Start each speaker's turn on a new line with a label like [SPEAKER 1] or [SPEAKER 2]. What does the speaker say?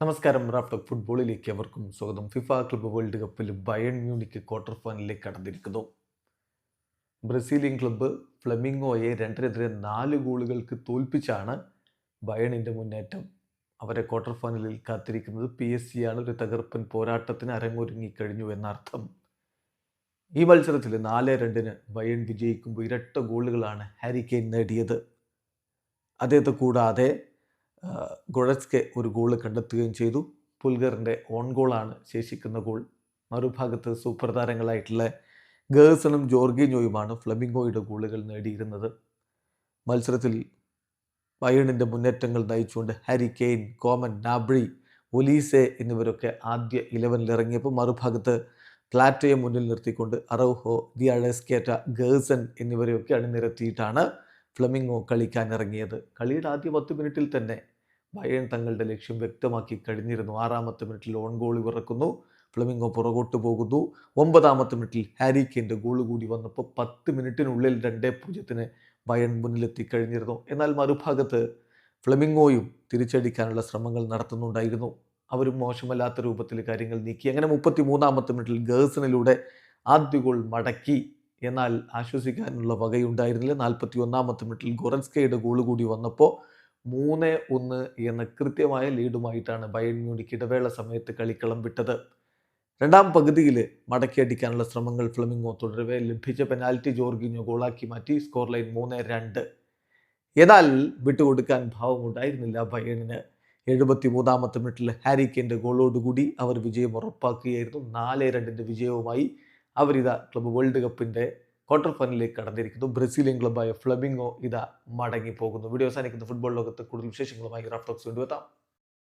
[SPEAKER 1] നമസ്കാരം റാഫ്റ്റോക്ക് ഫുട്ബോളിലേക്ക് അവർക്കും സ്വാഗതം. ഫിഫ ക്ലബ്ബ് വേൾഡ് കപ്പിൽ ബയൺ മ്യൂണിക്ക് ക്വാർട്ടർ ഫൈനലിലേക്ക് കടന്നിരിക്കുന്നു. ബ്രസീലിയൻ ക്ലബ്ബ് ഫ്ലെമിംഗോയെ രണ്ടിനെതിരെ നാല് ഗോളുകൾക്ക് തോൽപ്പിച്ചാണ് ബയണിന്റെ മുന്നേറ്റം. അവരെ ക്വാർട്ടർ ഫൈനലിൽ കാത്തിരിക്കുന്നത് പി എസ് സി ആണ് ഒരു തകർപ്പൻ പോരാട്ടത്തിന് അരങ്ങൊരുങ്ങിക്കഴിഞ്ഞു എന്നർത്ഥം. ഈ മത്സരത്തിൽ നാല് രണ്ടിന് ബയൺ വിജയിക്കുമ്പോൾ ഇരട്ട ഗോളുകളാണ് ഹാരി കെയ്ൻ നേടിയത്. അദ്ദേഹത്തെ കൂടാതെ ഗൊഴസ്കെ ഒരു ഗോൾ കണ്ടെത്തുകയും ചെയ്തു. പുൽഗറിന്റെ ഓൺ ഗോളാണ് ശേഷിക്കുന്ന ഗോൾ മറുഭാഗത്ത് സൂപ്പർ താരങ്ങളായിട്ടുള്ള ഗേഴ്സണും ജോർഗിനോയുമാണ് ഫ്ലമിംഗോയുടെ ഗോളുകൾ നേടിയിരുന്നത്. മത്സരത്തിൽ വയണിന്റെ മുന്നേറ്റങ്ങൾ നയിച്ചുകൊണ്ട് Harry Kane Coman Gnabry Olise എന്നിവരൊക്കെ ആദ്യ ഇലവനിലിറങ്ങിയപ്പോൾ മറുഭാഗത്ത് പ്ലാറ്റയെ മുന്നിൽ നിർത്തിക്കൊണ്ട് അറോഹോ ദി അഴസ്കേറ്റ ഗേഴ്സൺ എന്നിവരെയൊക്കെ അണിനിരത്തിയിട്ടാണ് ഫ്ലമിംഗോ കളിക്കാൻ ഇറങ്ങിയത് കളിയുടെ ആദ്യ പത്ത് മിനിറ്റിൽ തന്നെ ബയൺ തങ്ങളുടെ ലക്ഷ്യം വ്യക്തമാക്കി കഴിഞ്ഞിരുന്നു. ആറാമത്തെ മിനിറ്റിൽ ഓൺ ഗോൾ ഇറക്കുന്നു ഫ്ലമിംഗോ പുറകോട്ട് പോകുന്നു. ഒമ്പതാമത്തെ മിനിറ്റിൽ ഹാരി കെയിന്റെ ഗോൾ കൂടി വന്നപ്പോൾ പത്ത് മിനിറ്റിനുള്ളിൽ രണ്ടേ പൂജ്യത്തിന് ബയൺ മുന്നിലെത്തി കഴിഞ്ഞിരുന്നു. എന്നാൽ മറുഭാഗത്ത് ഫ്ലമിംഗോയും തിരിച്ചടിക്കാനുള്ള ശ്രമങ്ങൾ നടത്തുന്നുണ്ടായിരുന്നു. അവരും മോശമല്ലാത്ത രൂപത്തിൽ കാര്യങ്ങൾ നീക്കി. അങ്ങനെ മുപ്പത്തി മൂന്നാമത്തെ മിനിറ്റിൽ ഗേഴ്സണിലൂടെ ആദ്യ ഗോൾ മടക്കി. എന്നാൽ ആശ്വസിക്കാനുള്ള വകയുണ്ടായിരുന്നില്ല. നാൽപ്പത്തി ഒന്നാമത്തെ മിനിറ്റിൽ ഗൊറൻസ്കയുടെ ഗോൾ കൂടി വന്നപ്പോൾ മൂന്ന് ഒന്ന് എന്ന കൃത്യമായ ലീഡുമായിട്ടാണ് ബയൺ മ്യൂണിക്ക് ഇടവേള സമയത്ത് കളിക്കളം വിട്ടത്. രണ്ടാം പകുതിയിൽ മടക്കിയടിക്കാനുള്ള ശ്രമങ്ങൾ ഫ്ലമിംഗോ തുടരവെ. ലഭിച്ച പെനാൽറ്റി ജോർഗിഞ്ഞോ ഗോളാക്കി മാറ്റി. സ്കോർ ലൈൻ മൂന്ന് രണ്ട്. എന്നാൽ വിട്ടുകൊടുക്കാൻ ഭാവമുണ്ടായിരുന്നില്ല ബയണിന്. എഴുപത്തി മൂന്നാമത്തെ മിനിറ്റിൽ ഹാരിക്കിന്റെ ഗോളോടുകൂടി അവർ വിജയം ഉറപ്പാക്കുകയായിരുന്നു. നാല് രണ്ടിന്റെ വിജയവുമായി അവരിതാ ക്ലബ്ബ് വേൾഡ് കപ്പിന്റെ ക്വാർട്ടർ ഫൈനലിലേക്ക് കടന്നിരിക്കുന്നു. ബ്രസീലിയൻ ക്ലബ്ബായ ഫ്ലബിംഗോ ഇതാ മടങ്ങി പോകുന്നു വീഡിയോ അവസാനിക്കുന്ന ഫുട്ബോൾ ലോകത്ത് കൂടുതൽ വിശേഷങ്ങളുമായി റാഫ്റ്റോക്സ് കൊണ്ടുവെത്താം